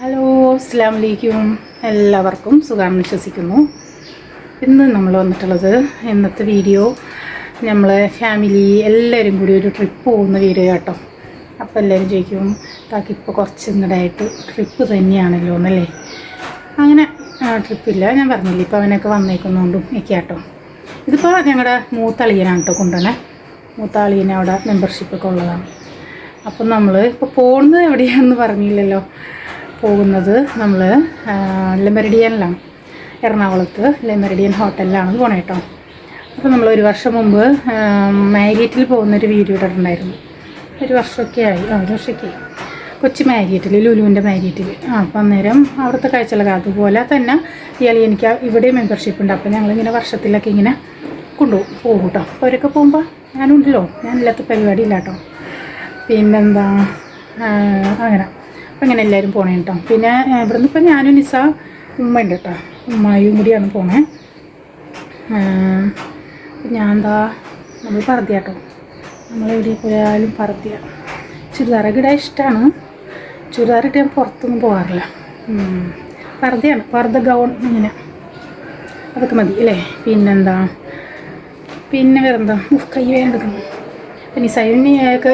Hello അസ്സാം വലൈക്കും എല്ലാവർക്കും സുഖം വിശ്വസിക്കുന്നു. ഇന്ന് നമ്മൾ വന്നിട്ടുള്ളത് ഇന്നത്തെ വീഡിയോ. നമ്മളെ ഫാമിലി എല്ലാവരും കൂടി ഒരു ട്രിപ്പ് പോകുന്ന വീഡിയോ കേട്ടോ അപ്പോൾ എല്ലാവരും ചോദിക്കും താക്കി ഇപ്പോൾ കുറച്ച് ഇന്നിടായിട്ട് ട്രിപ്പ് തന്നെയാണല്ലോ എന്നല്ലേ? അങ്ങനെ ട്രിപ്പില്ല ഞാൻ പറഞ്ഞില്ല ഇപ്പോൾ അവനൊക്കെ വന്നേക്കുന്നതുകൊണ്ടും ഒക്കെ കേട്ടോ ഇതിപ്പോൾ ഞങ്ങളുടെ മൂത്തളിയനാണ് കേട്ടോ കൊണ്ടുവന്നെ. മൂത്താളിയനവിടെ മെമ്പർഷിപ്പൊക്കെ ഉള്ളതാണ്. അപ്പം നമ്മൾ ഇപ്പോൾ പോകുന്നത് എവിടെയാണെന്ന് പറഞ്ഞില്ലല്ലോ. പോകുന്നത് നമ്മൾ ലെമറിഡിയനിലാണ് എറണാകുളത്ത് ലെമറിഡിയൻ ഹോട്ടലിലാണ് പോണേ കേട്ടോ അപ്പോൾ നമ്മൾ ഒരു വർഷം മുമ്പ് മാരിയറ്റിൽ പോകുന്നൊരു വീഡിയോ ഇട്ടിട്ടുണ്ടായിരുന്നു. ഒരു വർഷമൊക്കെ ആയി. ആ ഒരു വർഷമൊക്കെ കൊച്ചി മാരിയറ്റിൽ ലുലുവിന്റെ മാരിയറ്റിൽ ആ അപ്പം അന്നേരം അവിടുത്തെ കാഴ്ചകളൊക്കെ അതുപോലെ തന്നെ ഇയാൾ എനിക്ക് ഇവിടെ മെമ്പർഷിപ്പ് ഉണ്ട്. അപ്പോൾ ഞങ്ങളിങ്ങനെ വർഷത്തിലൊക്കെ ഇങ്ങനെ കൊണ്ടുപോകും പോകും കേട്ടോ അപ്പോൾ അവരൊക്കെ പോകുമ്പോൾ ഞാനുണ്ടല്ലോ. ഞാനില്ലാത്ത പരിപാടിയില്ല കേട്ടോ പിന്നെന്താ? അങ്ങനെ. അങ്ങനെ എല്ലാവരും പോണേ കേട്ടോ പിന്നെ ഇവിടുന്ന് ഇപ്പം ഞാനും നിസ ഉമ്മ ഉണ്ട് കേട്ടോ ഉമ്മായും കൂടിയാണ് പോണേ. ഞാൻ എന്താ നമ്മൾ പറത്തിയ കേട്ടോ നമ്മൾ എവിടെ പോയാലും പറത്തിയ ചുരിദാറൊക്കെ ഇടാൻ ഇഷ്ടമാണ് ചുരിദാറിട്ട് ഞാൻ പുറത്തൊന്നും പോകാറില്ല. പർദ്ദയാണ് പർദ്ദ ഗൗൺ ഇങ്ങനെ. അതൊക്കെ മതി അല്ലേ? പിന്നെന്താ? പിന്നെ വേറെന്താ? കൈ വേണ്ടെടുക്കുന്നു അപ്പം നിസായി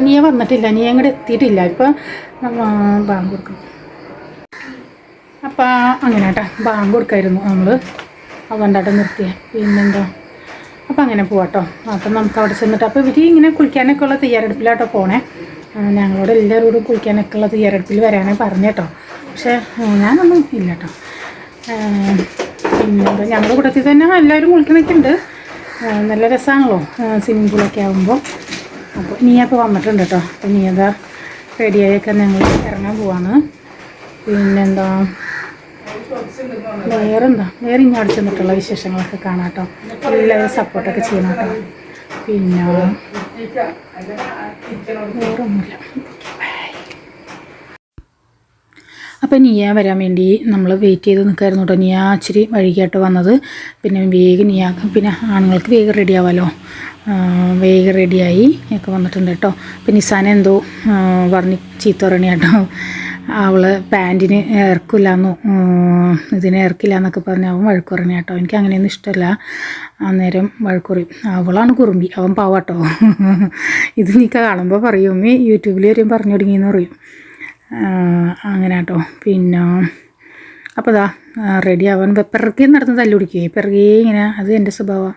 നീ വന്നിട്ടില്ല നീ അങ്ങോട്ട് എത്തിയിട്ടില്ല. ഇപ്പം ബാങ്ക് കൊടുക്കും. അപ്പം അങ്ങനെ കേട്ടോ ബാങ്ക് കൊടുക്കായിരുന്നു നമ്മൾ അതുകൊണ്ടാട്ടോ നിർത്തിയ. പിന്നെന്താ? അപ്പം അങ്ങനെ പോവാട്ടോ. അപ്പം നമുക്ക് അവിടെ ചെന്നിട്ട് അപ്പോൾ ഇവർ ഇങ്ങനെ കുളിക്കാനൊക്കെ ഉള്ള തയ്യാറെടുപ്പിലാട്ടോ പോണേ. ഞങ്ങളോട് എല്ലാവരോടും കുളിക്കാനൊക്കെ ഉള്ള തയ്യാറെടുപ്പിൽ വരാനേ പറഞ്ഞു കേട്ടോ പക്ഷേ ഞാനൊന്നും ഇല്ല കേട്ടോ പിന്നെ ഞങ്ങളുടെ കൂട്ടത്തിൽ തന്നെ എല്ലാവരും കുളിക്കണൊക്കെ ഉണ്ട്. നല്ല രസമാണല്ലോ സ്വിമ്മിംഗ് പൂളൊക്കെ ആകുമ്പോൾ അപ്പോൾ നീയൊക്കെ വന്നിട്ടുണ്ട് കേട്ടോ. അപ്പോൾ നീ എന്താ റെഡിയായൊക്കെ ഞങ്ങൾ ഇറങ്ങാൻ പോവാണ്. പിന്നെന്താ? വേറെന്താ? വേറെ ഇനി അവിടെ ചെന്നിട്ടുള്ള വിശേഷങ്ങളൊക്കെ കാണാം കേട്ടോ. എല്ലാവരും സപ്പോർട്ടൊക്കെ ചെയ്യണം കേട്ടോ. പിന്നെ വേറൊന്നുമില്ല. അപ്പോൾ നീയ വരാൻ വേണ്ടി നമ്മൾ വെയിറ്റ് ചെയ്ത് നിൽക്കായിരുന്നു കേട്ടോ നീയാ ഇച്ചിരി വൈകിയായിട്ട് വന്നത്. പിന്നെ വേഗം നീയാ പിന്നെ ആണുങ്ങൾക്ക് വേഗം റെഡി ആവാമല്ലോ വേഗം റെഡിയായി ഒക്കെ വന്നിട്ടുണ്ട് കേട്ടോ പിന്നെ നിസാന എന്തോ പറഞ്ഞ് ചീത്ത കേട്ടോ അവൾ പാന്റിന് ഇറക്കില്ലാന്നു ഇതിന് ഇറക്കില്ല എന്നൊക്കെ പറഞ്ഞ് അവൻ വഴക്ക് പറഞ്ഞ കേട്ടോ എനിക്ക് അങ്ങനെയൊന്നും ഇഷ്ടമല്ല അന്നേരം വഴക്കുറയും അവളാണ് കുറുമ്പി. അവൻ പാവാട്ടോ. ഇത് നീക്ക കാണുമ്പോൾ പറയും. യൂട്യൂബിൽ വരെയും പറഞ്ഞു തുടങ്ങിയെന്ന് പറയും. അങ്ങനെ കേട്ടോ പിന്നെ അപ്പോൾ ഇതാ റെഡി ആവാൻ പിറകെ നടന്ന് തല്ലു പിടിക്കുകയെ പിറകെ ഇങ്ങനെ അത് എന്റെ സ്വഭാവമാണ്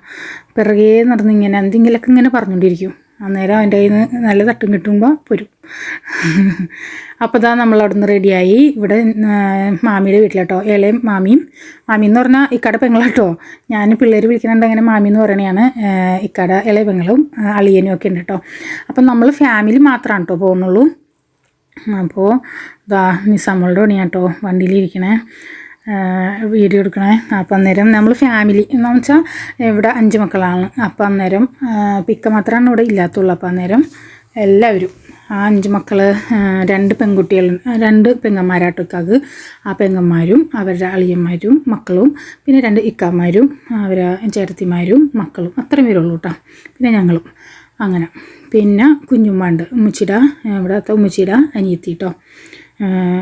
പിറകെ നടന്ന് ഇങ്ങനെ എന്തെങ്കിലുമൊക്കെ ഇങ്ങനെ പറഞ്ഞുകൊണ്ടിരിക്കും അന്നേരം അവന്റെ കയ്യിൽ നിന്ന് നല്ല തട്ടും കിട്ടുമ്പോൾ പൊരും. അപ്പോൾ ഇതാ നമ്മൾ അവിടെ നിന്ന് റെഡിയായി ഇവിടെ മാമിയുടെ വീട്ടിലാട്ടോ. ഇളയും മാമിയും മാമി എന്ന് പറഞ്ഞാൽ ഇക്കട പെങ്ങളാട്ടോ. ഞാൻ പിള്ളേർ വിളിക്കുന്നുണ്ട് അങ്ങനെ മാമി എന്ന് പറയണതാണ് ഇക്കട ഇളയ പെങ്ങളും അളിയനും ഒക്കെ ഉണ്ട് കേട്ടോ അപ്പം നമ്മൾ ഫാമിലി മാത്രമാണ് കേട്ടോ പോകുന്നുള്ളൂ അപ്പോൾ ദാ നിസാമളുടെ പണിയാണ് കേട്ടോ വണ്ടിയിലിരിക്കണേ വീഡിയോ എടുക്കണേ. അപ്പം അന്നേരം നമ്മൾ ഫാമിലി എന്ന് വെച്ചാൽ ഇവിടെ അഞ്ച് മക്കളാണ്. അപ്പം അന്നേരം പിക്ക മാത്രമാണ് ഇവിടെ ഇല്ലാത്തുള്ളൂ. അപ്പം അന്നേരം എല്ലാവരും ആ അഞ്ച് മക്കൾ രണ്ട് പെൺകുട്ടികൾ രണ്ട് പെങ്ങന്മാരാട്ടോ ഇക്കാക്ക് ആ പെങ്ങന്മാരും അവരുടെ അളിയന്മാരും മക്കളും പിന്നെ രണ്ട് ഇക്കാമാരും അവരെ ചേർത്തിമാരും മക്കളും. അത്രയും പേരുള്ളൂ കേട്ടോ. പിന്നെ ഞങ്ങളും. അങ്ങനെ. പിന്നെ കുഞ്ഞുമ്മണ്ട്. ഉമ്മച്ചിട ഇവിടത്തെ ഉമ്മച്ചിട അനിയത്തി കേട്ടോ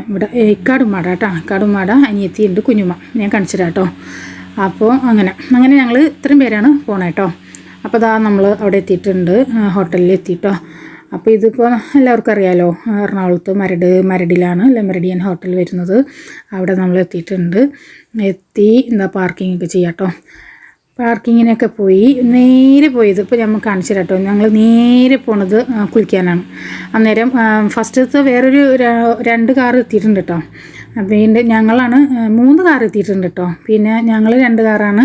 ഇവിടെ ഇക്കാടുമാട കേട്ടോ. ഇക്കാടുമാട അനിയത്തി ഉണ്ട് കുഞ്ഞുമ്മ. ഞാൻ കാണിച്ചു തരാം കേട്ടോ അപ്പോൾ അങ്ങനെ. അങ്ങനെ ഞങ്ങൾ ഇത്രയും പേരാണ് പോണേ കേട്ടോ അപ്പോൾ ഇതാ നമ്മൾ അവിടെ എത്തിയിട്ടുണ്ട്. ഹോട്ടലിൽ എത്തിയിട്ടോ. അപ്പോൾ ഇതിപ്പോൾ എല്ലാവർക്കും അറിയാലോ എറണാകുളത്ത് മരട് മരടിലാണ് ലെമറിഡിയൻ ഹോട്ടൽ വരുന്നത്. അവിടെ നമ്മൾ എത്തിയിട്ടുണ്ട്. എത്തി എന്താ പാർക്കിംഗ് ഒക്കെ ചെയ്യാം കേട്ടോ പാർക്കിങ്ങിനൊക്കെ പോയി നേരെ പോയത് ഇപ്പോൾ നമ്മൾ കാണിച്ചു കേട്ടോ ഞങ്ങൾ നേരെ പോണത് കുളിക്കാനാണ്. അന്നേരം ഫസ്റ്റത്തെ വേറൊരു രണ്ട് കാർ എത്തിയിട്ടുണ്ട് കേട്ടോ പിന്നെ ഞങ്ങളാണ് മൂന്ന് കാർ എത്തിയിട്ടുണ്ട് കേട്ടോ പിന്നെ ഞങ്ങൾ രണ്ട് കാറാണ്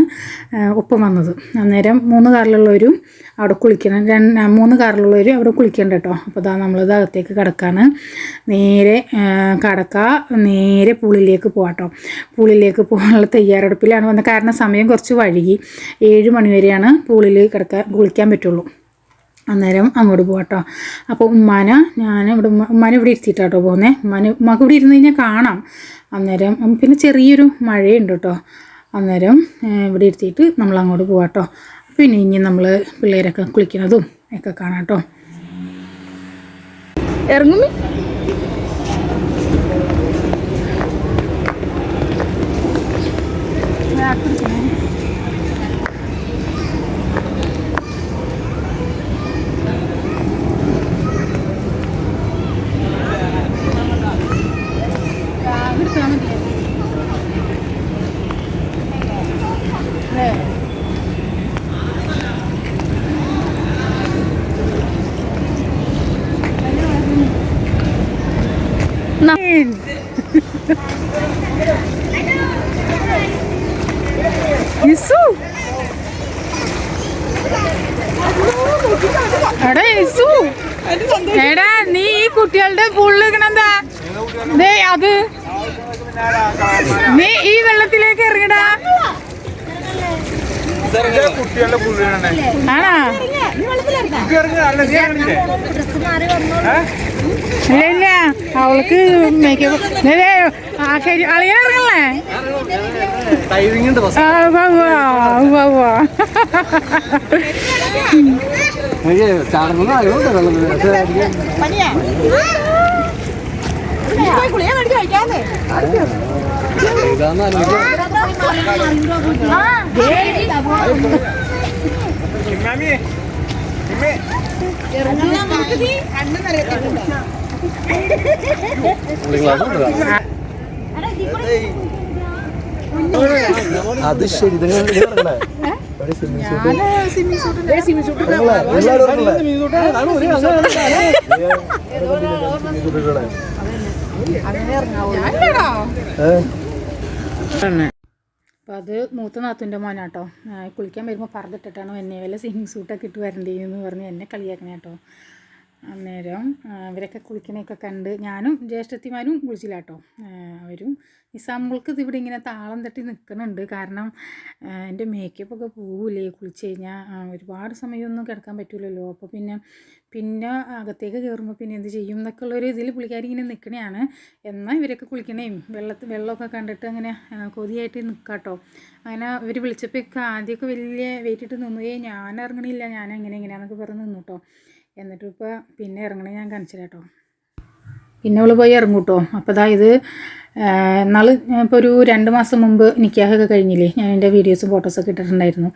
ഒപ്പം വന്നത്. അന്നേരം മൂന്ന് കാറിലുള്ളവരും അവിടെ കുളിക്കണം. രണ്ട് മൂന്ന് കാറിലുള്ളവരും അവിടെ കുളിക്കണ്ട കേട്ടോ അപ്പോൾ ഇതാ നമ്മളിത് അകത്തേക്ക് കിടക്കാണ്. നേരെ കടക്ക നേരെ പൂളിലേക്ക് പോകാട്ടോ പൂളിലേക്ക് പോകാനുള്ള തയ്യാറെടുപ്പിലാണ് വന്നത്. കാരണം സമയം കുറച്ച് വഴുകി. ഏഴ് മണിവരെയാണ് പൂളിൽ കിടക്കാൻ കുളിക്കാൻ പറ്റുള്ളൂ. അന്നേരം അങ്ങോട്ട് പോകാട്ടോ അപ്പോൾ ഉമ്മാന ഞാൻ ഇവിടെ ഉമ്മ ഉമ്മാനെ ഇവിടെ ഇരുത്തിയിട്ടാട്ടോ പോകുന്നത് ഉമ്മാന് ഉമ്മാക്ക് ഇവിടെ ഇരുന്ന് കഴിഞ്ഞാൽ കാണാം. അന്നേരം പിന്നെ ചെറിയൊരു മഴയുണ്ട് കേട്ടോ അന്നേരം ഇവിടെ ഇരുത്തിയിട്ട് നമ്മൾ അങ്ങോട്ട് പോകാട്ടോ പിന്നെ ഇനി നമ്മൾ പിള്ളേരൊക്കെ കുളിക്കുന്നതും ഒക്കെ കാണാം കേട്ടോ 那。മേക്കപ്പ് അളിയ ഇറങ്ങല്ലേ ടൈമിംഗ് അത് ശരി അപ്പം അത് മൂത്ത നാത്തുന്റെ മോനാട്ടോ. കുളിക്കാൻ വരുമ്പോൾ പറഞ്ഞിട്ടിട്ടാണ് എന്നെ വല്ല സ്വിമ്മിങ് സൂട്ടൊക്കെ ഇട്ട് വരണ്ടേന്ന് പറഞ്ഞ് എന്നെ കളിയാക്കണേ കേട്ടോ. അന്നേരം അവരൊക്കെ കുളിക്കണയൊക്കെ കണ്ട് ഞാനും ജ്യേഷ്ഠത്തിമാരും കുളിച്ചില്ല കേട്ടോ അവരും നിസാമുകൾക്ക് ഇതിവിടെ ഇങ്ങനെ താളം തട്ടി നിൽക്കുന്നുണ്ട് കാരണം എന്റെ മേക്കപ്പൊക്കെ പോവില്ലേ കുളിച്ച് കഴിഞ്ഞാൽ ഒരുപാട് സമയമൊന്നും കിടക്കാൻ പറ്റില്ലല്ലോ അപ്പോൾ പിന്നെ പിന്നെ അകത്തേക്ക് കയറുമ്പോൾ പിന്നെ എന്ത് ചെയ്യും എന്നൊക്കെ ഉള്ളൊരു ഇതിൽ പുള്ളിക്കാരി ഇങ്ങനെ നിൽക്കണയാണ് എന്നാൽ ഇവരൊക്കെ കുളിക്കണേയും വെള്ളത്തിൽ വെള്ളമൊക്കെ കണ്ടിട്ട് അങ്ങനെ കൊതിയായിട്ട് കൊതിയായിട്ട് കേട്ടോ അങ്ങനെ ഇവർ വിളിച്ചപ്പോൾ ആദ്യമൊക്കെ വലിയ വെയിറ്റിട്ട് നിന്നു. ഏ ഞാൻ ഇറങ്ങണില്ല ഞാൻ എങ്ങനെ എങ്ങനെയാണെന്നൊക്കെ പറഞ്ഞ് നിന്നു കേട്ടോ എന്നിട്ട് ഇപ്പോൾ പിന്നെ ഇറങ്ങണേ ഞാൻ കാണിച്ചു കേട്ടോ. പിന്നെ അവൾ പോയി ഇറങ്ങും കേട്ടോ അപ്പോൾ അതാ ഇത് നാൾ ഇപ്പോൾ ഒരു രണ്ട് മാസം മുമ്പ് നിക്കാഹൊക്കെ കഴിഞ്ഞില്ലേ ഞാൻ എന്റെ വീഡിയോസും ഫോട്ടോസൊക്കെ ഇട്ടിട്ടുണ്ടായിരുന്നു.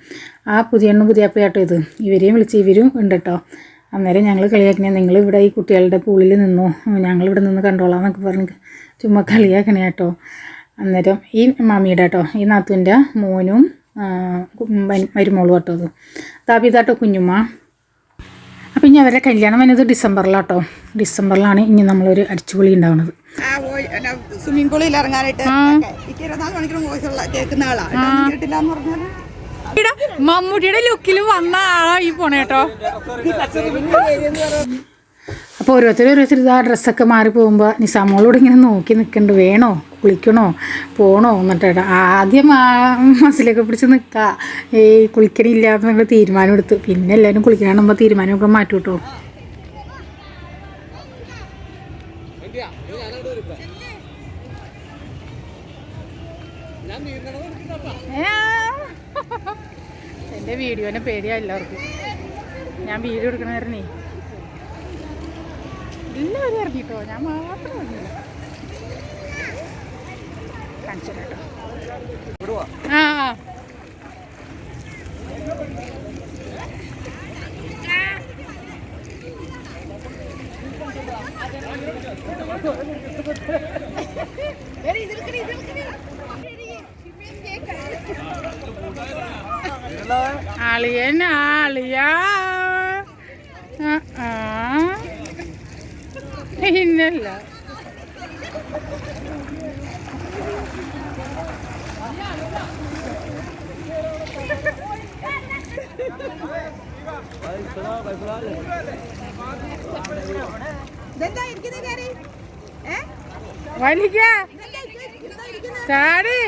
ആ പുതിയ എണ്ണും പുതിയ അപ്പയാട്ടോ ഇത്. ഇവരെയും വിളിച്ച് ഇവരും ഉണ്ട് കേട്ടോ. അന്നേരം ഞങ്ങൾ കളിയാക്കണേ. നിങ്ങൾ ഇവിടെ ഈ കുട്ടികളുടെ പൂളിൽ നിന്നോ? ഞങ്ങളിവിടെ നിന്ന് കണ്ടോളാം എന്നൊക്കെ പറഞ്ഞ് ചുമ്മാ കളിയാക്കണേ കേട്ടോ. അന്നേരം ഈ മമ്മിയുടെ കേട്ടോ ഈ നാത്തുവിന്റെ മോനും മരുമോളും കേട്ടോ അത് താപിതാട്ടോ കുഞ്ഞുമ്മ. അപ്പം ഇനി അവരുടെ കല്യാണം വരുന്നത് ഡിസംബറിലാട്ടോ. ഡിസംബറിലാണ് ഇനി നമ്മളൊരു അടിച്ചുപൊളി ഉണ്ടാവുന്നത് സ്വിമ്മിംഗ് പൂളിൽ ഇറങ്ങാനായിട്ട് ഇരുപത്തിനാല് മണിക്കൂർ വോയിസ് ഉള്ള കേൾക്കുന്ന ആളാ. കേട്ടില്ല എന്ന് പറഞ്ഞാൽ. മമ്മൂട്ടിയുടെ ലുക്കിൽ വന്ന ആളാ ഈ പോണേ കേട്ടോ അപ്പോൾ ഓരോരുത്തർ ഓരോരുത്തർ ഇതാ ഡ്രസ്സൊക്കെ മാറി പോകുമ്പോൾ നിസാമോളോട് ഇങ്ങനെ നോക്കി നിൽക്കണ്ട് വേണോ? കുളിക്കണോ? പോണോ? എന്നിട്ട് ആദ്യം ആ മസിലൊക്കെ പിടിച്ച് നിൽക്കുക ഈ കുളിക്കണില്ല എന്നുള്ള തീരുമാനം എടുത്ത്. പിന്നെ എല്ലാവരും കുളിക്കണമെമ്പോൾ തീരുമാനമൊക്കെ മാറ്റും കേട്ടോ എന്റെ വീഡിയോനെ പേടിയാ എല്ലാവർക്കും. ഞാൻ വീഡിയോ എടുക്കണമായിരുന്നേ എല്ലാവരും ഇറങ്ങിട്ടോ? ഞാൻ മാത്രം ഇറങ്ങില്ല കാണിച്ചു കേട്ടോ. ആ. ആ. അളിയൻ ആളിയാ ആ, ആ. ഏ? വലിക്ക. ചാടി.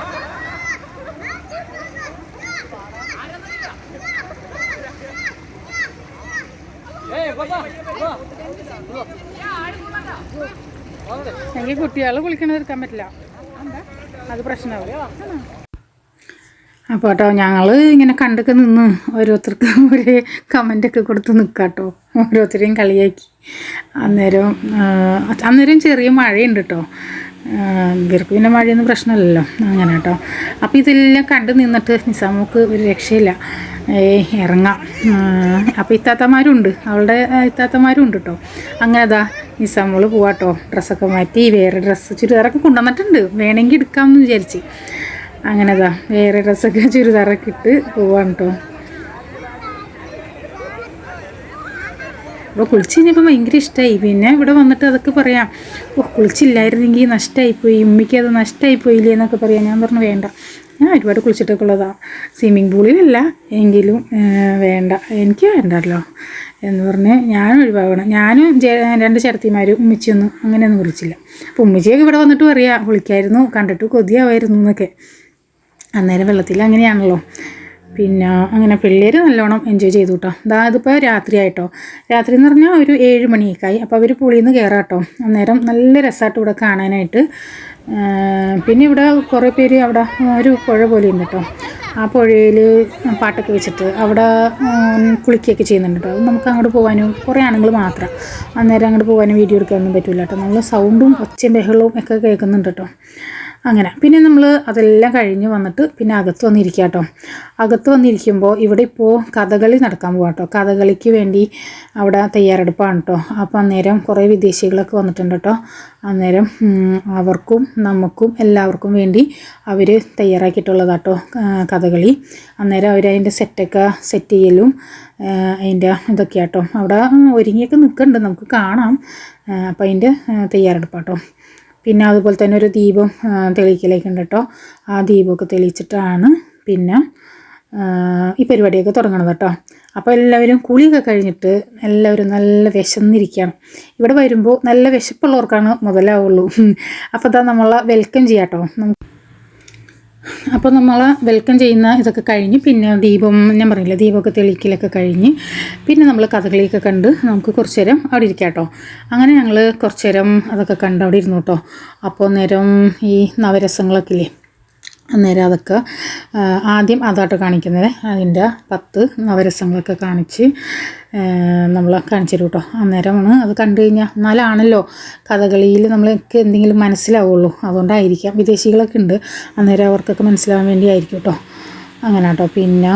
അവിടെ എനിക്ക് കുട്ടികൾ കുളിക്കണത് എടുക്കാൻ പറ്റില്ല. അത് പ്രശ്നമാവും. അപ്പോൾ കേട്ടോ ഞങ്ങൾ ഇങ്ങനെ കണ്ടൊക്കെ നിന്ന് ഓരോരുത്തർക്ക് ഒരു കമന്റൊക്കെ കൊടുത്ത് നിൽക്കാം കേട്ടോ ഓരോരുത്തരെയും കളിയാക്കി. അന്നേരം അന്നേരം ചെറിയ മഴയുണ്ട് കേട്ടോ. ഇവർക്ക് പിന്നെ മഴയൊന്നും പ്രശ്നമില്ലല്ലോ. അങ്ങനെ കേട്ടോ. അപ്പോൾ ഇതെല്ലാം കണ്ട് നിന്നിട്ട് നിസാമുക്ക് ഒരു രക്ഷയില്ല. ഇറങ്ങാം. അപ്പോൾ ഇത്താത്തമാരുണ്ട്. അവളുടെ ഇത്താത്തമാരുണ്ട് കേട്ടോ. അങ്ങനെ അതാ നിസാമോൾ പോവാട്ടോ ഡ്രസ്സൊക്കെ മാറ്റി വേറെ ഡ്രസ്സ് ചുരിദാറൊക്കെ കൊണ്ടുവന്നിട്ടുണ്ട്. വേണമെങ്കിൽ എടുക്കാമെന്ന് വിചാരിച്ച്. അങ്ങനെ അതാ വേറെ ഡ്രസ്സൊക്കെ ചുരിദാറൊക്കെ ഇട്ട് പോവാണ് കേട്ടോ. അപ്പോൾ കുളിച്ച് കഴിഞ്ഞപ്പോൾ ഭയങ്കര ഇഷ്ടമായി പിന്നെ ഇവിടെ വന്നിട്ട് അതൊക്കെ പറയാം. ഓ കുളിച്ചില്ലായിരുന്നെങ്കിൽ നഷ്ടമായിപ്പോയി ഉമ്മയ്ക്ക് അത് നഷ്ടമായിപ്പോയില്ലേ എന്നൊക്കെ പറയാം. ഞാൻ പറഞ്ഞു വേണ്ട. ഞാൻ ഒരുപാട് കുളിച്ചിട്ടൊക്കെ ഉള്ളതാണ് സ്വിമ്മിങ് പൂളിലല്ല. എങ്കിലും വേണ്ട. എനിക്ക് വേണ്ടല്ലോ. എന്ന് പറഞ്ഞ് ഞാനും ഒഴിവാകണം ഞാനും രണ്ട് ചേർത്തിമാരും ഉമ്മിച്ചിയൊന്നും അങ്ങനെയൊന്നും കുളിച്ചില്ല. അപ്പോൾ ഉമ്മിച്ചിയൊക്കെ ഇവിടെ വന്നിട്ട് പറയാം കുളിക്കായിരുന്നു. കണ്ടിട്ട് കൊതിയാവായിരുന്നു എന്നൊക്കെ. അന്നേരം വെള്ളത്തിൽ അങ്ങനെയാണല്ലോ. പിന്നെ അങ്ങനെ പിള്ളേർ നല്ലോണം എൻജോയ് ചെയ്തു കേട്ടോ അതാ ഇതിപ്പോൾ രാത്രിയായിട്ടോ രാത്രി എന്ന് പറഞ്ഞാൽ ഒരു ഏഴ് മണിയൊക്കെയായി അപ്പോൾ അവർ പുളിയിൽ കയറാം കേട്ടോ അന്നേരം നല്ല രസമായിട്ട് ഇവിടെ കാണാനായിട്ട്. പിന്നെ ഇവിടെ കുറേ പേര് അവിടെ ഒരു പുഴ പോലെ ഉണ്ട് കേട്ടോ. ആ പുഴയിൽ പാട്ടൊക്കെ വെച്ചിട്ട് അവിടെ കുളിക്കുകയൊക്കെ ചെയ്യുന്നുണ്ട് കേട്ടോ. നമുക്ക് അങ്ങോട്ട് പോകാനും കുറേ ആണുങ്ങൾ മാത്രം. അന്നേരം അങ്ങോട്ട് പോകാനും വീഡിയോ എടുക്കാനൊന്നും പറ്റില്ല കേട്ടോ. നമ്മൾ സൗണ്ടും ഒച്ചയും ബഹളവും ഒക്കെ കേൾക്കുന്നുണ്ട് കേട്ടോ. അങ്ങനെ. പിന്നെ നമ്മൾ അതെല്ലാം കഴിഞ്ഞ് വന്നിട്ട് പിന്നെ അകത്ത് വന്നിരിക്കുക കേട്ടോ അകത്ത് വന്നിരിക്കുമ്പോൾ ഇവിടെ ഇപ്പോൾ കഥകളി നടക്കാൻ പോകാം കേട്ടോ കഥകളിക്ക് വേണ്ടി അവിടെ തയ്യാറെടുപ്പാണ് കേട്ടോ അപ്പോൾ അന്നേരം കുറേ വിദേശികളൊക്കെ വന്നിട്ടുണ്ട് കേട്ടോ അന്നേരം അവർക്കും നമുക്കും എല്ലാവർക്കും വേണ്ടി അവർ തയ്യാറാക്കിയിട്ടുള്ളതാട്ടോ കഥകളി. അന്നേരം അവർ അതിന്റെ സെറ്റൊക്കെ സെറ്റ് ചെയ്യലും അതിന്റെ ഇതൊക്കെയാട്ടോ അവിടെ ഒരുങ്ങിയൊക്കെ നിൽക്കുന്നുണ്ട് നമുക്ക് കാണാം അപ്പോൾ അതിന്റെ തയ്യാറെടുപ്പാട്ടോ പിന്നെ അതുപോലെ തന്നെ ഒരു ദീപം തെളിയിക്കലേക്കുണ്ട് തെളിയിക്കലേക്ക് കേട്ടോ ആ ദീപമൊക്കെ തെളിയിച്ചിട്ടാണ് പിന്നെ ഈ പരിപാടിയൊക്കെ തുടങ്ങണത് കേട്ടോ അപ്പോൾ എല്ലാവരും കുളിയൊക്കെ കഴിഞ്ഞിട്ട് എല്ലാവരും നല്ല വിശന്നിരിക്കുകയാണ് ഇവിടെ വരുമ്പോൾ നല്ല വിശപ്പുള്ളവർക്കാണ് മുതലാവുള്ളൂ. അപ്പോൾ അതാ നമ്മളെ വെൽക്കം ചെയ്യാം കേട്ടോ നമുക്ക് അപ്പോൾ നമ്മൾ വെൽക്കം ചെയ്യുന്ന ഇതൊക്കെ കഴിഞ്ഞ് പിന്നെ ദീപം ഞാൻ പറയില്ല ദീപമൊക്കെ തെളിക്കലൊക്കെ കഴിഞ്ഞ് പിന്നെ നമ്മൾ കഥകളിയൊക്കെ കണ്ട് നമുക്ക് കുറച്ച് നേരം അവിടെ ഇരിക്കാം കേട്ടോ. അങ്ങനെ ഞങ്ങൾ കുറച്ച് നേരം അതൊക്കെ കണ്ട് അവിടെ ഇരുന്നു കേട്ടോ. അപ്പോൾ നേരം ഈ നവരസങ്ങളൊക്കെ ഇല്ലേ? അന്നേരം അതൊക്കെ ആദ്യം അതാട്ടോ കാണിക്കുന്നത്. അതിന്റെ പത്ത് നവരസങ്ങളൊക്കെ കാണിച്ച് നമ്മൾ കാണിച്ചു തരും കേട്ടോ അന്നേരമാണ് അത് കണ്ടു കഴിഞ്ഞാൽ എന്നാലാണല്ലോ കഥകളിയിൽ നമ്മൾക്ക് എന്തെങ്കിലും മനസ്സിലാവുള്ളൂ. അതുകൊണ്ടായിരിക്കാം. വിദേശികളൊക്കെ ഉണ്ട്. അന്നേരം അവർക്കൊക്കെ മനസ്സിലാവാൻ വേണ്ടി ആയിരിക്കും കേട്ടോ അങ്ങനെ കേട്ടോ പിന്നെ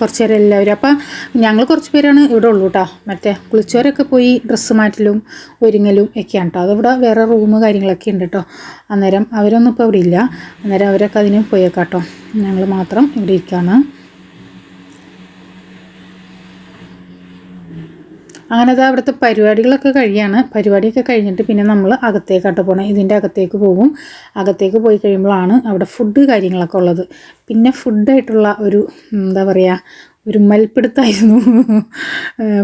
കുറച്ച് നേരം എല്ലാവരും. അപ്പം ഞങ്ങൾ കുറച്ച് പേരാണ് ഇവിടെ ഉള്ളൂ കേട്ടോ മറ്റേ കുളിച്ചവരൊക്കെ പോയി ഡ്രസ്സ് മാറ്റലും ഒരുങ്ങലും ഒക്കെയാണ് കേട്ടോ അതിവിടെ വേറെ റൂം കാര്യങ്ങളൊക്കെ ഉണ്ട് കേട്ടോ അന്നേരം അവരൊന്നും ഇപ്പോൾ ഇവിടെ ഇല്ല. അന്നേരം അവരൊക്കെ അതിന് പോയേക്കാം കേട്ടോ ഞങ്ങൾ മാത്രം ഇവിടെ ഇരിക്കുകയാണ് അങ്ങനെ അത് അവിടുത്തെ പരിപാടികളൊക്കെ കഴിയാണ്. പരിപാടിയൊക്കെ കഴിഞ്ഞിട്ട് പിന്നെ നമ്മൾ അകത്തേക്കാട്ട് പോകണം ഇതിന്റെ അകത്തേക്ക് പോകും അകത്തേക്ക് പോയി കഴിയുമ്പോഴാണ് അവിടെ ഫുഡ് കാര്യങ്ങളൊക്കെ ഉള്ളത്. പിന്നെ ഫുഡായിട്ടുള്ള ഒരു എന്താ പറയുക ഒരു മൽപ്പിടുത്തായിരുന്നു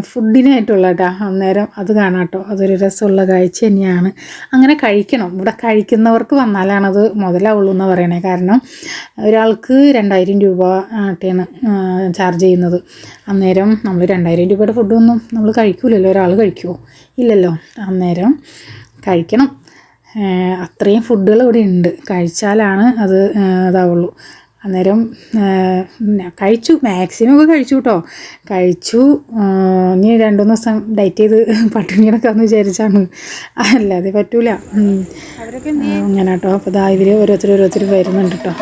ഫുഡിനായിട്ടുള്ള കേട്ടോ അന്നേരം അത് കാണാം കേട്ടോ അതൊരു രസമുള്ള കാഴ്ച തന്നെയാണ്. അങ്ങനെ കഴിക്കണം. ഇവിടെ കഴിക്കുന്നവർക്ക് വന്നാലാണത് മുതലാവുള്ളൂ എന്ന് പറയണേ. കാരണം ഒരാൾക്ക് രണ്ടായിരം രൂപ ആട്ടെയാണ് ചാർജ് ചെയ്യുന്നത്. അന്നേരം നമ്മൾ രണ്ടായിരം രൂപയുടെ ഫുഡൊന്നും നമ്മൾ കഴിക്കൂലല്ലോ. ഒരാൾ കഴിക്കുമോ ഇല്ലല്ലോ. അന്നേരം കഴിക്കണം. അത്രയും ഫുഡുകൾ ഇവിടെ ഉണ്ട്. കഴിച്ചാലാണ് അത് ഇതാവുള്ളൂ. അന്നേരം കഴിച്ചു മാക്സിമം ഒക്കെ കഴിച്ചു കേട്ടോ കഴിച്ചു ഇനി രണ്ടു മൂന്ന് ദിവസം ഡയറ്റ് ചെയ്ത് പട്ടിണി കിടക്കാമെന്ന് വിചാരിച്ചാണ്. അല്ലാതെ പറ്റൂല. അങ്ങനെ കേട്ടോ അപ്പോൾ ഇതാ ഇവർ ഓരോരുത്തർ ഓരോരുത്തർ വരുന്നുണ്ട് കേട്ടോ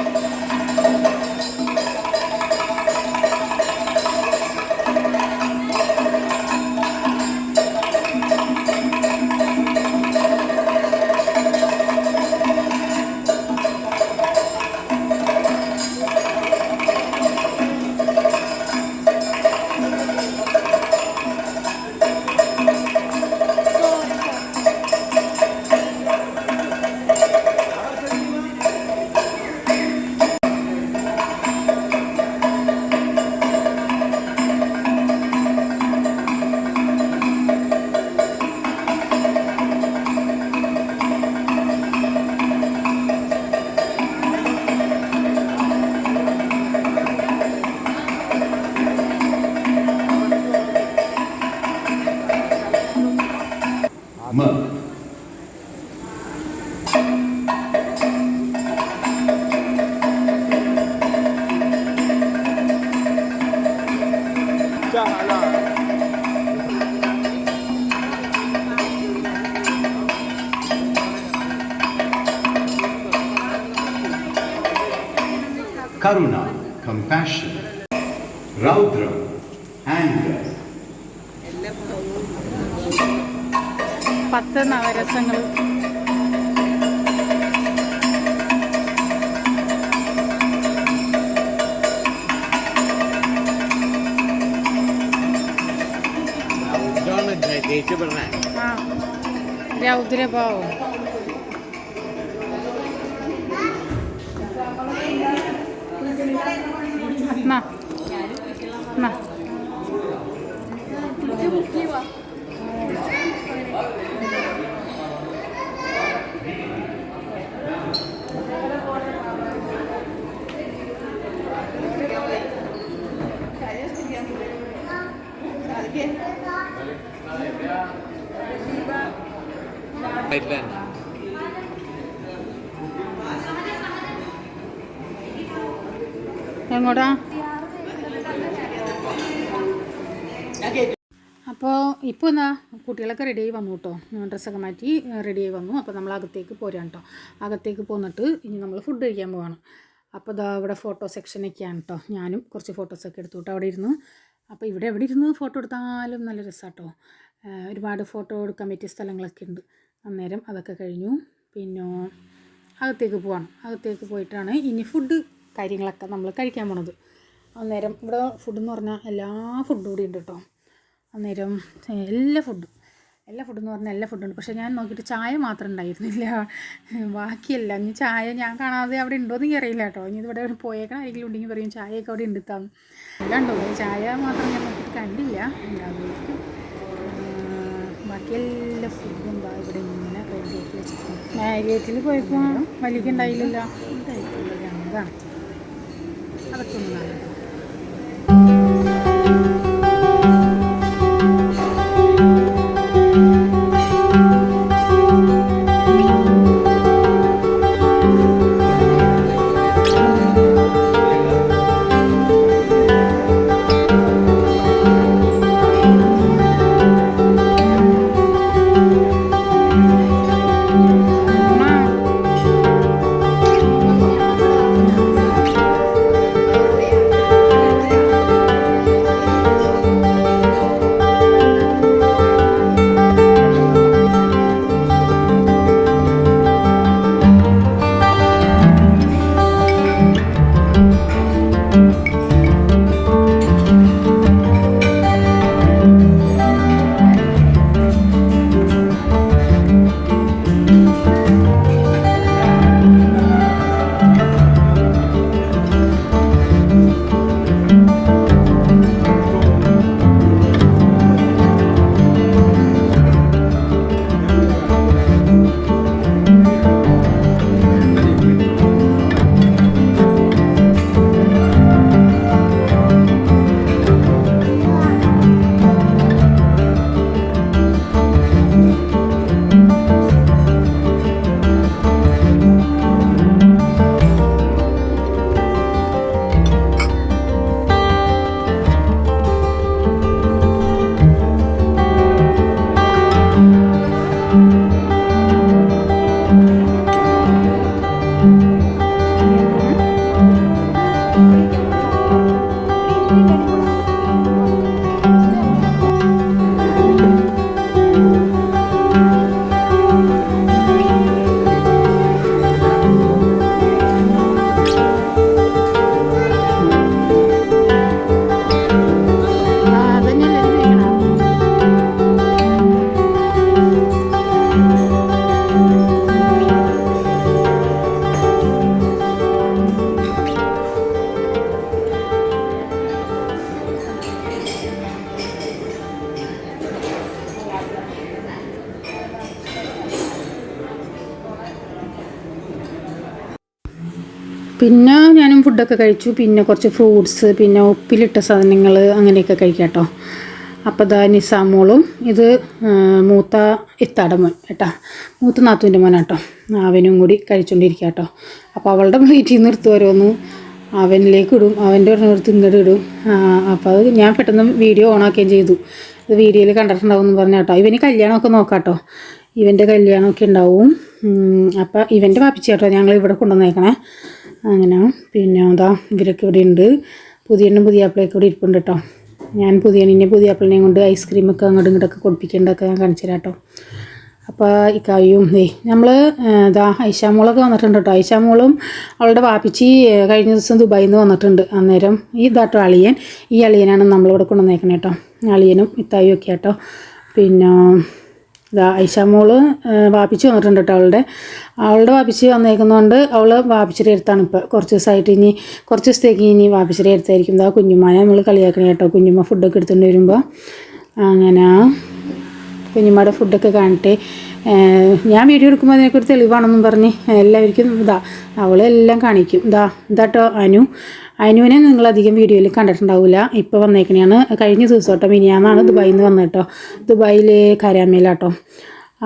Karuna, compassion. Raudra, anger. പത്ത് നവരസങ്ങൾ രൗദ്രഭാവം എങ്ങോട്ടാ? അപ്പോൾ ഇപ്പോൾ എന്നാ കുട്ടികളൊക്കെ റെഡിയായി വന്നു കേട്ടോ ഡ്രസ്സൊക്കെ മാറ്റി റെഡിയായി വന്നു. അപ്പോൾ നമ്മൾ അകത്തേക്ക് പോരാൻ കേട്ടോ അകത്തേക്ക് പോന്നിട്ട് ഇനി നമ്മൾ ഫുഡ് കഴിക്കാൻ പോവാണ്. അപ്പോൾ ഇതാ ഇവിടെ ഫോട്ടോ സെക്ഷനൊക്കെയാണ് കേട്ടോ ഞാനും കുറച്ച് ഫോട്ടോസൊക്കെ എടുത്തു കേട്ടോ അവിടെ ഇരുന്ന്. അപ്പോൾ ഇവിടെ എവിടെ ഇരുന്ന് ഫോട്ടോ എടുത്താലും നല്ല രസമാട്ടോ ഒരുപാട് ഫോട്ടോ എടുക്കാൻ പറ്റിയ സ്ഥലങ്ങളൊക്കെ ഉണ്ട്. അന്നേരം അതൊക്കെ കഴിഞ്ഞു. പിന്നെ അകത്തേക്ക് പോവാണ്. അകത്തേക്ക് പോയിട്ടാണ് ഇനി ഫുഡ് കാര്യങ്ങളൊക്കെ നമ്മൾ കഴിക്കാൻ പോണത്. അന്നേരം ഇവിടെ ഫുഡ് എന്ന് പറഞ്ഞാൽ എല്ലാ ഫുഡും കൂടി ഉണ്ട് കേട്ടോ അന്നേരം എല്ലാ ഫുഡും എല്ലാ ഫുഡെന്ന് പറഞ്ഞാൽ എല്ലാ ഫുഡും ഉണ്ട്. പക്ഷേ ഞാൻ നോക്കിയിട്ട് ചായ മാത്രം ഉണ്ടായിരുന്നില്ല. ബാക്കിയല്ല ഇനി ചായ ഞാൻ കാണാതെ അവിടെ ഉണ്ടോ എന്ന് അറിയില്ല കേട്ടോ ഇനി ഇവിടെ പോയേക്കണ ആരെങ്കിലും ഉണ്ടെങ്കിൽ പറയും ചായയൊക്കെ അവിടെ ഉണ്ട് എല്ലാം ഉണ്ടോ ചായ മാത്രം ഞാൻ നോക്കിയിട്ട് കണ്ടില്ല. ഉണ്ടാകുമായിരിക്കും ബാക്കി എല്ലാ ഫുഡും ഇവിടെ ഇങ്ങനെ റെഡിയാക്കി വെച്ചിട്ടുണ്ട് മാരിയേറ്റിൽ പോയപ്പോൾ ഉണ്ടായിട്ടില്ല അതാണ് അതൊക്കെ ഒന്ന് പിന്നെ ഞാനും ഫുഡൊക്കെ കഴിച്ചു. പിന്നെ കുറച്ച് ഫ്രൂട്ട്സ് പിന്നെ ഉപ്പിലിട്ട സാധനങ്ങൾ അങ്ങനെയൊക്കെ കഴിക്കാം കേട്ടോ. അപ്പോൾ ഇതാ നിസാമോളും ഇത് മൂത്ത ഇത്താടെ മോൻ കേട്ടോ. മൂത്ത നാത്തുവിന്റെ മോനാട്ടോ. അവനും കൂടി കഴിച്ചുകൊണ്ടിരിക്കുക കേട്ടോ. അപ്പോൾ അവളുടെ പ്ലേറ്റിൽ നിന്ന് എടുത്ത് ഓരോന്ന്. അവനിലേക്ക് ഇടും. അവന്റെ ഒരെണ്ണെടുത്ത് ഇങ്ങോട്ട് ഇടും. അപ്പോൾ അത് ഞാൻ പെട്ടെന്ന് വീഡിയോ ഓണാക്കുകയും ചെയ്തു. ഇത് വീഡിയോയിൽ കണ്ടിട്ടുണ്ടാവും എന്ന് പറഞ്ഞ കേട്ടോ. ഇവന് കല്യാണമൊക്കെ നോക്കാം കേട്ടോ. ഇവന്റെ കല്യാണമൊക്കെ ഉണ്ടാവും. അപ്പോൾ ഇവന്റെ പാപ്പിച്ച കേട്ടോ ഞങ്ങൾ ഇവിടെ കൊണ്ടുവന്നേക്കണേ. അങ്ങനെ. പിന്നെ അതാ ഇവരൊക്കെ ഇവിടെ ഉണ്ട്. പുതിയണ്ണും പുതിയ ആപ്പിളൊക്കെ ഇവിടെ ഇരിപ്പുണ്ട് കേട്ടോ. ഞാൻ പുതിയ പുതിയണ്ണിനെ പുതിയ ആപ്പിളിനെയും കൊണ്ട് ഐസ്ക്രീമൊക്കെ അങ്ങോട്ടും ഇങ്ങോട്ടൊക്കെ കൊടുപ്പിക്കേണ്ടതൊക്കെ ഞാൻ കാണിച്ചു തരാം കേട്ടോ. അപ്പോൾ ഇക്കായും ദേ നമ്മൾ ഇതാ ഐഷാമോളൊക്കെ വന്നിട്ടുണ്ട് കേട്ടോ. ഐഷാമോളും അവളുടെ വാപ്പിച്ചി കഴിഞ്ഞ ദിവസം ദുബായിൽ നിന്ന് വന്നിട്ടുണ്ട് അന്നേരം. ഈ ഇതാട്ടോ അളിയൻ. ഈ അളിയനാണ് നമ്മളിവിടെ കൊണ്ടുവന്നേക്കണേ കേട്ടോ. അളിയനും ഇത്തായും ഒക്കെ കേട്ടോ പിന്നെ ഐഷാമോൾ വാപ്പിച്ച് വന്നിട്ടുണ്ട് കേട്ടോ അവളുടെ. അവളുടെ വാപ്പിച്ച് വന്നേക്കുന്നതുകൊണ്ട് അവൾ വാപ്പിച്ചിരി എടുത്താണ് ഇപ്പോൾ കുറച്ച് ദിവസമായിട്ട് ഇനി കുറച്ച് ദിവസത്തേക്ക് ഇനി വാപ്പിച്ചിരി എടുത്തായിരിക്കും ഇതാ കുഞ്ഞുമാനെ നമ്മൾ കളിയാക്കണേ കേട്ടോ കുഞ്ഞുമ്മ ഫുഡൊക്കെ എടുത്തുകൊണ്ട് വരുമ്പോൾ അങ്ങനെ. കുഞ്ഞുമ്മയുടെ ഫുഡൊക്കെ കാണട്ടെ ഞാൻ വീഡിയോ എടുക്കുമ്പോൾ അതിനെക്കുറിച്ച് തെളിവാണെന്നും പറഞ്ഞ് എല്ലാവർക്കും ഇതാ അവളെല്ലാം കാണിക്കും. ഇതാ ഇതാട്ടോ അനു. അനുവിനെ നിങ്ങൾ അധികം വീഡിയോയിൽ കണ്ടിട്ടുണ്ടാവില്ല ഇപ്പോൾ വന്നേക്കണെയാണ്. കഴിഞ്ഞ ദിവസം കേട്ടോ മിനിയാന്നാണ് ദുബായിൽ നിന്ന് വന്നത് കേട്ടോ ദുബായിൽ കരാമയിലാട്ടോ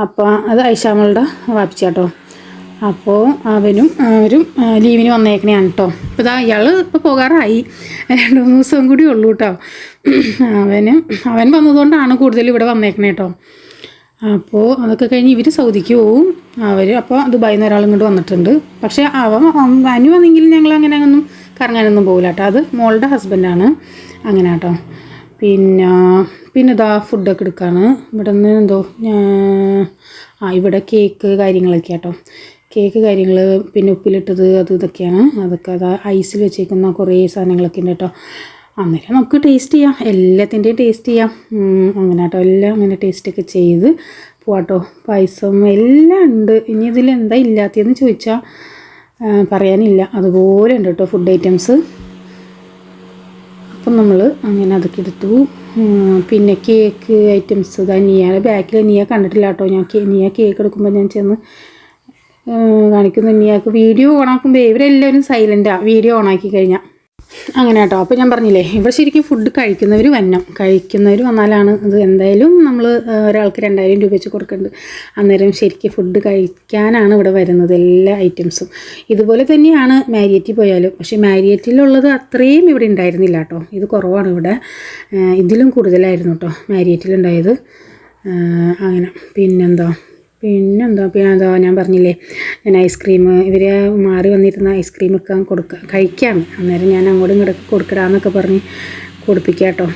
അപ്പോൾ അത് ഐഷാമളുടെ വാപ്പിച്ചാട്ടോ. അപ്പോൾ അവനും അവരും ലീവിന് വന്നേക്കണെയാണ് കേട്ടോ ഇപ്പോൾ ഇതാ ഇയാൾ ഇപ്പോൾ പോകാറായി. രണ്ട് മൂന്ന് ദിവസം കൂടി ഉള്ളൂ കേട്ടോ അവന് അവൻ വന്നതുകൊണ്ടാണ് കൂടുതൽ ഇവിടെ വന്നേക്കണേ കേട്ടോ അപ്പോൾ അതൊക്കെ കഴിഞ്ഞ് ഇവർ സൗദിക്ക് പോവും. അവർ അപ്പോൾ ദുബായിൽ നിന്ന് ഒരാളും ഇങ്ങോട്ട് വന്നിട്ടുണ്ട്. പക്ഷേ അവൻ അനു വന്നെങ്കിൽ ഞങ്ങൾ അങ്ങനെ ഒന്നും കറങ്ങാനൊന്നും പോകില്ല കേട്ടോ. അത് മോളുടെ ഹസ്ബൻഡാണ് അങ്ങനെ കേട്ടോ. പിന്നെ പിന്നെ ഇതാ ഫുഡൊക്കെ എടുക്കാണ്. ഇവിടെ നിന്ന് എന്തോ ആ ഇവിടെ കേക്ക് കാര്യങ്ങളൊക്കെ കേട്ടോ. കേക്ക് കാര്യങ്ങൾ പിന്നെ ഉപ്പിലിട്ടത് അത് ഇതൊക്കെയാണ്. അതൊക്കെ അത് ഐസിൽ വെച്ചേക്കുന്ന കുറേ സാധനങ്ങളൊക്കെ ഉണ്ട് കേട്ടോ. അന്നേരം നമുക്ക് ടേസ്റ്റ് ചെയ്യാം. എല്ലാത്തിന്റെയും ടേസ്റ്റ് ചെയ്യാം. അങ്ങനെ കേട്ടോ. എല്ലാം അങ്ങനെ ടേസ്റ്റൊക്കെ ചെയ്ത് പോവാട്ടോ. പായസം എല്ലാം ഉണ്ട്. ഇനി ഇതിൽ എന്താ ഇല്ലാത്തതെന്ന് ചോദിച്ചാൽ പറയാനില്ല. അതുപോലെ ഉണ്ട് കേട്ടോ ഫുഡ് ഐറ്റംസ് അപ്പം നമ്മൾ അങ്ങനെ അതൊക്കെ എടുത്തു. പിന്നെ കേക്ക് ഐറ്റംസ് ഇതാ ബാക്കിൽ നിയ കണ്ടിട്ടില്ല കേട്ടോ. ഞാൻ നിയ കേക്ക് എടുക്കുമ്പോൾ ഞാൻ ചെന്ന് കാണിക്കുന്നു. നിയാക്ക് വീഡിയോ ഓണാക്കുമ്പോൾ ഇവരെല്ലാവരും സൈലന്റാണ് വീഡിയോ ഓണാക്കി കഴിഞ്ഞാൽ അങ്ങനെ കേട്ടോ അപ്പോൾ ഞാൻ പറഞ്ഞില്ലേ ഇവിടെ ശരിക്കും ഫുഡ് കഴിക്കുന്നവർ വന്നം. കഴിക്കുന്നവർ വന്നാലാണ് ഇത് എന്തായാലും നമ്മൾ ഒരാൾക്ക് രണ്ടായിരം രൂപ വെച്ച് കൊടുക്കുന്നുണ്ട് അന്നേരം ശരിക്കും ഫുഡ് കഴിക്കാനാണ് ഇവിടെ വരുന്നത് എല്ലാ ഐറ്റംസും ഇതുപോലെ തന്നെയാണ് മാരിയറ്റിൽ പോയാലും. പക്ഷേ മാരിയറ്റിലുള്ളത് അത്രയും ഇവിടെ ഉണ്ടായിരുന്നില്ല കേട്ടോ. ഇത് കുറവാണ് ഇവിടെ. ഇതിലും കൂടുതലായിരുന്നു കേട്ടോ മാരിയറ്റിലുണ്ടായത്. അങ്ങനെ. പിന്നെന്താ? പിന്നെന്താ പിന്നെ എന്താ ഞാൻ പറഞ്ഞില്ലേ ഞാൻ ഐസ്ക്രീം ഇവർ മാറി വന്നിരുന്ന ഐസ്ക്രീം ഒക്കെ കൊടുക്കുക കഴിക്കാം അന്നേരം ഞാൻ അങ്ങോട്ടും ഇങ്ങോട്ടൊക്കെ കൊടുക്കടാന്നൊക്കെ പറഞ്ഞ് കൊടുപ്പിക്കാം കേട്ടോ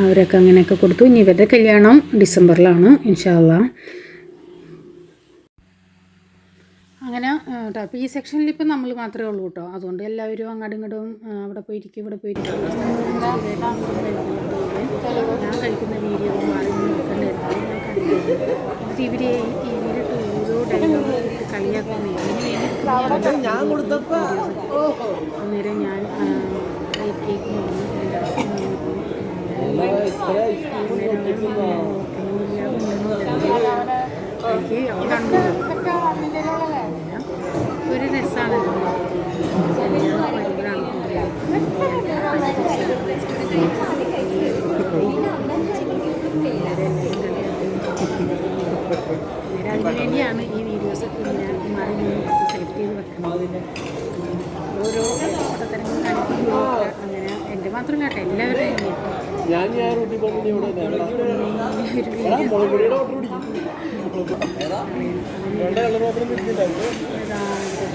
അവരൊക്കെ അങ്ങനെയൊക്കെ കൊടുത്തു. ഇനി ഇവരുടെ കല്യാണം ഡിസംബറിലാണ് ഇൻഷാല്ല അങ്ങനെ കേട്ടോ അപ്പോൾ ഈ സെക്ഷനിൽ ഇപ്പം നമ്മൾ മാത്രമേ ഉള്ളൂ കേട്ടോ അതുകൊണ്ട് എല്ലാവരും അങ്ങോട്ടും ഇങ്ങോട്ടും അവിടെ പോയിരിക്കും ഇവിടെ പോയിരിക്കും. ഞാൻ കഴിക്കുന്ന വീഡിയോ മാറി ഇവർ ഓരോ ഡയലോഗ് കൊടുത്തപ്പോൾ അന്നേരം ഞാൻ ആ, പ്ലേറ്റ് കേക്ക് വാങ്ങി എല്ലാവർക്കും എനിക്ക് അവൻ കണ്ടു ഒരു രസമാണല്ലോ അതിനു വേണ്ടിയാണ് ഈ വീഡിയോസൊക്കെ ഞാൻ മാറി നിന്ന് സെലക്ട് ചെയ്ത് വെക്കുന്നത് ഓരോ പൊട്ടത്തരങ്ങൾ കാണിക്കുമ്പോൾ അങ്ങനെ എന്റെ മാത്രമല്ല കേട്ടോ എല്ലാവരുടെയും തന്നെയാണ്. ഞാൻ ഞാൻ റൂട്ടിൽ പോകുമ്പോൾ ഇവിടെ ഒരു വീഡിയോ മുളകുപൊടിയുടെ ഓർഡർ പിടിക്കും വേണ്ട കളർ മാത്രം പിടിച്ചിട്ടുണ്ടായിരുന്നു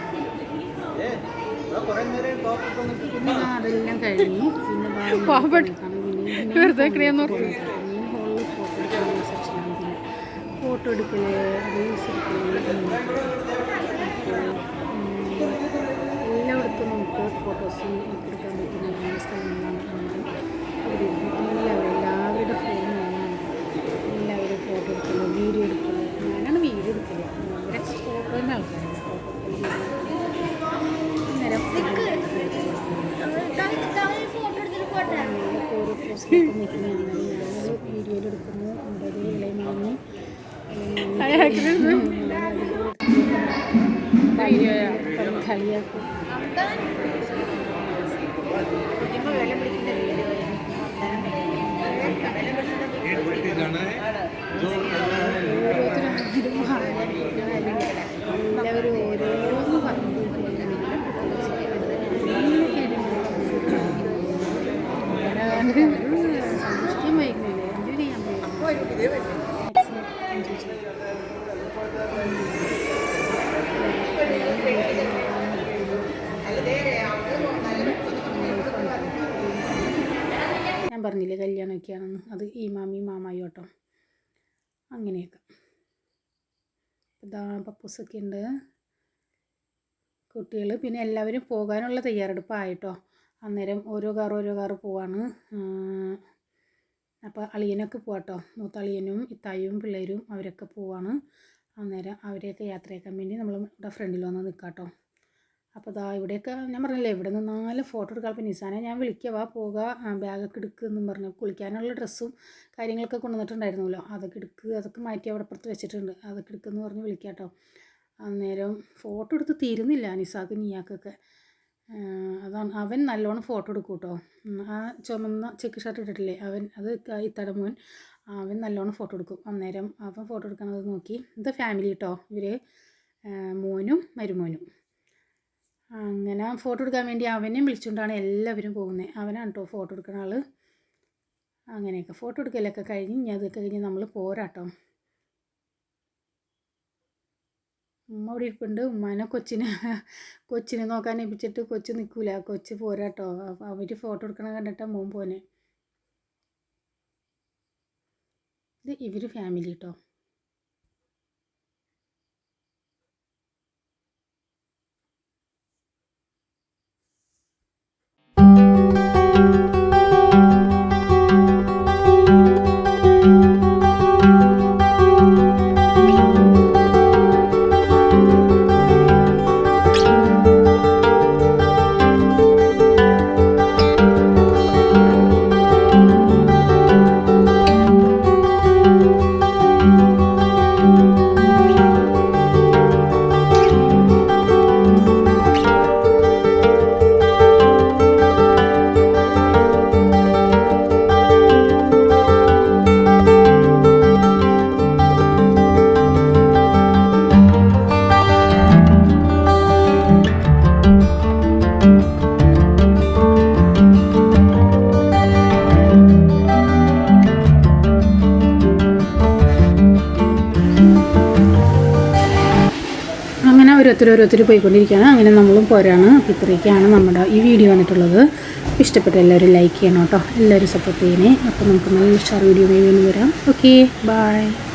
പിന്നെ അതെല്ലാം കഴിഞ്ഞു. പിന്നെ വെറുതെ ഹോളിൽ ഫോട്ടോ എടുക്കൽ റീൽസ് എടുക്കൽ എല്ലായിടത്തും നമുക്ക് ഫോട്ടോസും എടുക്കാൻ പറ്റുന്ന നല്ല സ്ഥലങ്ങളാണ് എല്ലാവരും എല്ലാവരുടെ ഫോണും എല്ലാവരും ഫോട്ടോ എടുക്കൽ വീഡിയോ എടുക്കൽ ഞാനാണ് വീഡിയോ എടുക്കൽ. ഓരോ പോസ്റ്റിലൊക്കെ നിൽക്കുന്നതാണ് ഞാനത് വീഡിയോയിൽ എടുക്കുന്നു നമ്മുടെ ഇളയമാങ്ങി കളിയാക്കും കല്യാണമൊക്കെയാണെന്ന് അത് ഈ മാമി മാമായി കേട്ടോ. അങ്ങനെയൊക്കെ. ഇതാ പപ്പൂസൊക്കെ ഉണ്ട്. കുട്ടികൾ പിന്നെ എല്ലാവരും പോകാനുള്ള തയ്യാറെടുപ്പായിട്ടോ അന്നേരം ഓരോ കാർ ഓരോ കാർ പോവാണ്. അപ്പോൾ അളിയനൊക്കെ പോവാട്ടോ. മൂത്ത അളിയനും ഇത്തായും പിള്ളേരും അവരൊക്കെ പോവാണ്. അന്നേരം അവരെയൊക്കെ യാത്രയാക്കാൻ വേണ്ടി നമ്മൾ ഇവിടെ ഫ്രണ്ടിൽ വന്ന് നിൽക്കാം കേട്ടോ അപ്പോൾ ദാ ഇവിടെയൊക്കെ ഞാൻ പറഞ്ഞല്ലേ ഇവിടെ നിന്ന് നാല് ഫോട്ടോ എടുക്കാൻ അപ്പോൾ നിസാനെ ഞാൻ വിളിക്കുക പോക ബാഗൊക്കെ എടുക്കുക എന്നും പറഞ്ഞു കുളിക്കാനുള്ള ഡ്രസ്സും കാര്യങ്ങളൊക്കെ കൊണ്ടുവന്നിട്ടുണ്ടായിരുന്നല്ലോ. അതൊക്കെ എടുക്കുക അതൊക്കെ മാറ്റി അവിടെ അപ്പുറത്ത് വെച്ചിട്ടുണ്ട്. അതൊക്കെ എടുക്കുമെന്ന് പറഞ്ഞ് വിളിക്കാം കേട്ടോ അന്നേരം ഫോട്ടോ എടുത്ത് തീരുന്നില്ല നിസാക്ക് നിയാക്കൊക്കെ. അതാണ് അവൻ നല്ലോണം ഫോട്ടോ എടുക്കും കേട്ടോ ആ ചുമന്ന ചെക്ക് ഷർട്ട് ഇട്ടിട്ടില്ലേ അവൻ അത് ഇത്തട മോൻ അവൻ നല്ലോണം ഫോട്ടോ എടുക്കും. അന്നേരം അവൻ ഫോട്ടോ എടുക്കണത് നോക്കി. ഇത് ഫാമിലി കേട്ടോ ഇവർ മോനും മരുമോനും. അങ്ങനെ ഫോട്ടോ എടുക്കാൻ വേണ്ടി അവനെയും വിളിച്ചുകൊണ്ടാണ് എല്ലാവരും പോകുന്നത് അവനാണ് കേട്ടോ ഫോട്ടോ എടുക്കുന്ന ആൾ അങ്ങനെയൊക്കെ ഫോട്ടോ എടുക്കലൊക്കെ കഴിഞ്ഞ് ഇനി അതൊക്കെ കഴിഞ്ഞ് നമ്മൾ പോരാട്ടോ ഉമ്മ അവിടെ ഇരിപ്പുണ്ട്. ഉമ്മാനെ കൊച്ചിനെ കൊച്ചിനെ നോക്കാൻ ഏൽപ്പിച്ചിട്ട് കൊച്ച് നിൽക്കൂല കൊച്ച് പോരാട്ടോ അവർ ഫോട്ടോ എടുക്കണ കണ്ടിട്ടാണ് മോൻ പോനെ ഇത് ഇവർ ഫാമിലി കേട്ടോ ഓരോരുത്തർ ഓരോരുത്തർ പോയിക്കൊണ്ടിരിക്കുകയാണ്. അങ്ങനെ നമ്മളും പോരാണ്. അപ്പോൾ ഇത്രയൊക്കെയാണ് നമ്മുടെ ഈ വീഡിയോ വന്നിട്ടുള്ളത്. ഇഷ്ടപ്പെട്ട എല്ലാവരും ലൈക്ക് ചെയ്യണം കേട്ടോ. എല്ലാവരും സപ്പോർട്ട് ചെയ്യണേ. അപ്പോൾ നമുക്ക് നല്ല ഉഷാർ വീഡിയോ വീണ്ടും വരാം. Okay bye